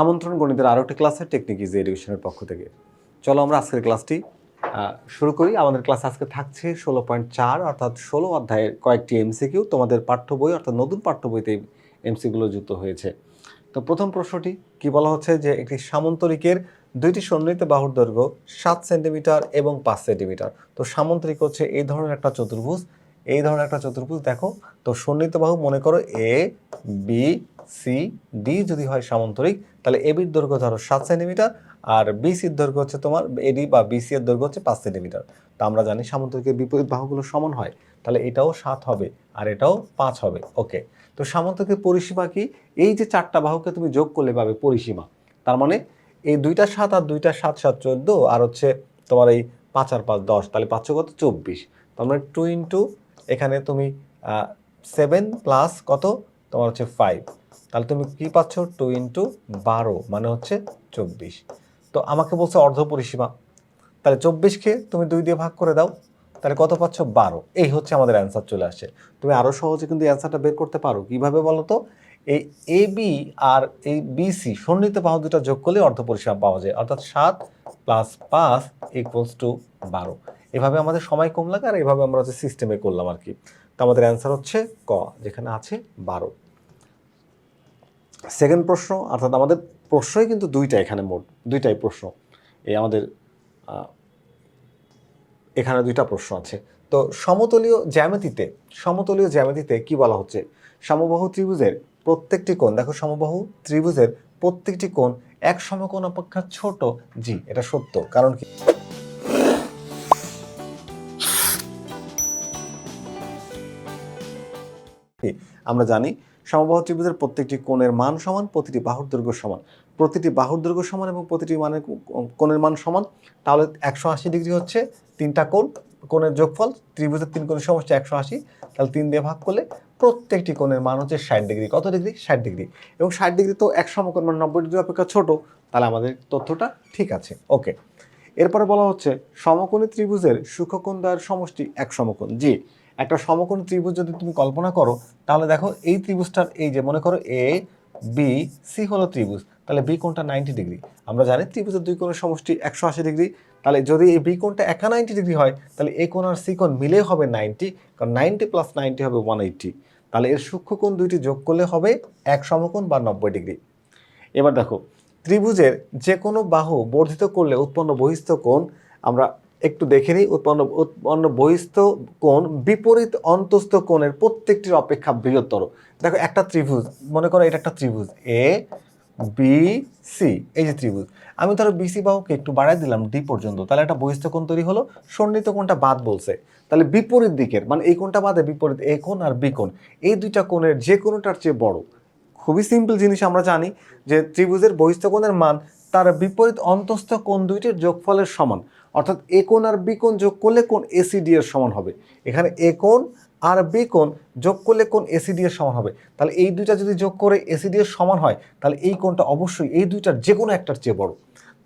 আমন্ত্রণ গণিতের আরও একটি ক্লাসে টেকনিক ইজি এডুকেশনের পক্ষ থেকে। চলো আমরা আজকের ক্লাসটি শুরু করি। আমাদের ক্লাস আজকে থাকছে ষোলো পয়েন্ট চার, অর্থাৎ ষোলো অধ্যায়ের কয়েকটি এমসিকিউ তোমাদের পাঠ্য বই, অর্থাৎ নতুন পাঠ্য বইতে এমসিগুলো যুক্ত হয়েছে। তো প্রথম প্রশ্নটি, কি বলা হচ্ছে যে একটি সামন্তরিকের দুইটি সন্নিহিত বাহুর দৈর্ঘ্য সাত সেন্টিমিটার এবং পাঁচ সেন্টিমিটার। তো সামন্তরিক হচ্ছে এই ধরনের একটা চতুর্ভুজ। এই ধরনের একটা চতুর্ভুজ দেখো। তো সন্নিহিত বাহু মনে করো এ বি সি ডি যদি হয় সামন্তরিক, তাহলে এ বির দৈর্ঘ্য ধরো সাত সেন্টিমিটার, আর বিসির দৈর্ঘ্য হচ্ছে তোমার এডি বা বিসি এর দৈর্ঘ্য হচ্ছে পাঁচ সেন্টিমিটার। তা আমরা জানি সামন্তরিকের বিপরীত বাহুগুলো সমান হয়, তাহলে এটাও সাত হবে, আর এটাও পাঁচ হবে। ওকে তো সামন্তরিকের পরিসীমা কি? এই যে চারটা বাহুকে তুমি যোগ করলে পাবে পরিসীমা, তার মানে এই দুইটা সাত আর দুইটা সাত সাত চোদ্দ, আর হচ্ছে তোমার এই পাঁচ আর পাঁচ দশ, তাহলে পাঁচশো কত? চব্বিশ। তার মানে টু ইন্টু এখানে তুমি সেভেন প্লাস কত? তোমার হচ্ছে ফাইভ তাহলে তুমি কি পাচ্ছ? টু ইন্টু বারো মানে হচ্ছে চব্বিশ। তো আমাকে বলছে অর্ধ পরিসীমা। তাহলে চব্বিশকে তুমি দুই দিয়ে ভাগ করে দাও, তাহলে কত পাচ্ছ? বারো। এই হচ্ছে আমাদের অ্যান্সার চলে আসে। তুমি আরও সহজে কিন্তু অ্যান্সারটা বের করতে পারো। কীভাবে বলো তো? এই এ বি আর এই বিসি সন্নিহিত বাহু দুটো যোগ করলে অর্ধ পরিসীমা পাওয়া যায়। অর্থাৎ সাত প্লাস পাঁচ ইকুয়ালস টু বারো। এভাবে আমাদের সময় কম লাগে আর এভাবে আমরা হচ্ছে সিস্টেমে করলাম আর কি। তো আমাদের অ্যান্সার হচ্ছে ক, যেখানে আছে বারো। সেকেন্ড প্রশ্ন, অর্থাৎ আমাদের প্রশ্নই কিন্তু দুইটা এখানে মোট, দুইটাই প্রশ্ন। এই আমাদের এখানে দুইটা প্রশ্ন আছে। তো সমতলীয় জ্যামিতিতে সমতলীয় জ্যামিতিতে কি বলা হচ্ছে? সমবাহু ত্রিভুজের প্রত্যেকটি কোণ, দেখো সমবাহু ত্রিভুজের প্রত্যেকটি কোণ এক সমকোণ অপেক্ষা ছোট জি এটা সত্য, কারণ কি কি? আমরা জানি সমবাহু ত্রিভুজের প্রত্যেকটি কোণের মান সমান, প্রতিটি বাহুর দৈর্ঘ্য সমান। প্রতিটি বাহুর দৈর্ঘ্য সমান এবং প্রতিটি মানের কোণের মান সমান। তাহলে একশো আশি ডিগ্রি হচ্ছে তিনটা কোণ, কোণের যোগফল, ত্রিভুজের তিন কোণের সমষ্টি একশো আশি। তাহলে তিন দিয়ে ভাগ করলে প্রত্যেকটি কোণের মান হচ্ছে ষাট ডিগ্রি। কত ডিগ্রি? ষাট ডিগ্রি। এবং ষাট ডিগ্রি তো এক সমকোণ মানে নব্বই ডিগ্রি অপেক্ষা ছোট, তাহলে আমাদের তথ্যটা ঠিক আছে। ওকে। এরপরে বলা হচ্ছে সমকোণী ত্রিভুজের সূক্ষ্মকোণ দ্বয়ের সমষ্টি এক সমকোণ। জি। একটা সমকোণ ত্রিভুজ যদি তুমি কল্পনা করো, তাহলে দেখো এই ত্রিভুজটার এই যে, মনে করো এ বি সি হলো ত্রিভুজ, তাহলে বি কোণটা নাইনটি ডিগ্রি আমরা জানি ত্রিভুজের দুই কোণের সমষ্টি একশো আশি ডিগ্রি তাহলে যদি এই বি কোণটা একা নাইনটি ডিগ্রি হয়, তাহলে এ কোণ আর সি কোণ মিলে হবে নাইনটি কারণ নাইনটি প্লাস নাইনটি হবে ওয়ান এইটটি তাহলে এর সূক্ষ্মকোণ দুইটি যোগ করলে হবে এক সমকোণ বা নব্বই ডিগ্রি এবার দেখো, ত্রিভুজের যে কোনো বাহু বর্ধিত করলে, উৎপন্ন বহিস্থ কোণ, আমরা একটু দেখে নিই, উৎপন্ন উৎপন্ন বহিস্থ কোণ বিপরীত অন্তস্থ কোণের প্রত্যেকটির অপেক্ষা বৃহত্তর। দেখো, একটা ত্রিভুজ, মনে করো এটা একটা ত্রিভুজ এ বি সি এই যে ত্রিভুজ। আমি ধরো বিসি বাহুকে একটু বাড়াই দিলাম ডি পর্যন্ত, তাহলে একটা বহিস্থ কোণ তৈরি হলো, সন্নিহিত কোণটা বাদ বলছে। তাহলে বিপরীত দিকের মানে এই কোণটা বাদে বিপরীত এ কোণ আর বি কোণ, এই দুইটা কোণের যে কোনোটার চেয়ে বড়। খুবই সিম্পল জিনিস আমরা জানি যে ত্রিভুজের বহিস্থ কোণের মান তার বিপরীত অন্তস্থ কোণ দুইটির যোগফলের সমান। অর্থাৎ এ আর বি কোণ যোগ করলে কোণ এসিডি এর সমান হবে। এখানে এ আর বি কোণ যোগ করলে কোণ এসিডি এর সমান হবে। তাহলে এই দুইটা যদি যোগ করে এসিডি এর সমান হয়, তাহলে এই কোণটা অবশ্যই এই দুইটার যে কোনো একটার চেয়ে বড়।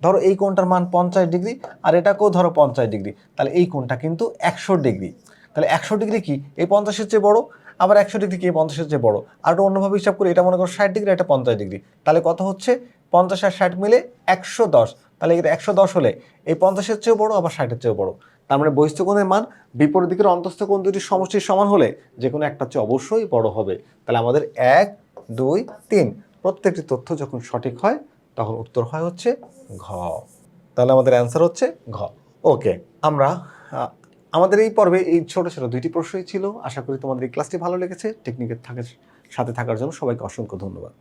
ধরো এই কোণটার মান পঞ্চাশ ডিগ্রি আর এটাকেও ধরো পঞ্চাশ ডিগ্রি। তাহলে এই কোণটা কিন্তু একশো ডিগ্রি। তাহলে একশো ডিগ্রি কি? এই পঞ্চাশের চেয়ে বড়, আবার একশো ডিগ্রি কি? পঞ্চাশের চেয়ে বড়। আর অন্যভাবে হিসাব করি, এটা মনে করো ষাট ডিগ্রি, এটা পঞ্চাশ ডিগ্রি। তাহলে কত হচ্ছে? পঞ্চাশ আর ষাট মিলে একশো দশ। তাহলে এটা একশো দশ হলে এই পঞ্চাশের চেয়েও বড়, আবার ষাটের চেয়েও বড়। তার মানে বহিস্থ কোণের মান বিপরীত দিকের অন্তস্থ কোণ দুটির সমষ্টির সমান হলে যে কোনো একটা চেয়ে অবশ্যই বড় হবে। তাহলে আমাদের এক, দুই, তিন প্রত্যেকটি তথ্য যখন সঠিক হয়, তখন উত্তর হয় হচ্ছে ঘ। তাহলে আমাদের অ্যান্সার হচ্ছে ঘ। ওকে আমরা আমাদের এই পর্বে এই ছোট ছোট দুইটি প্রশ্নই ছিল। আশা করি তোমাদের এই ক্লাসটি ভালো লেগেছে। টেকনিকের থাকার সাথে থাকার জন্য সবাইকে অসংখ্য ধন্যবাদ।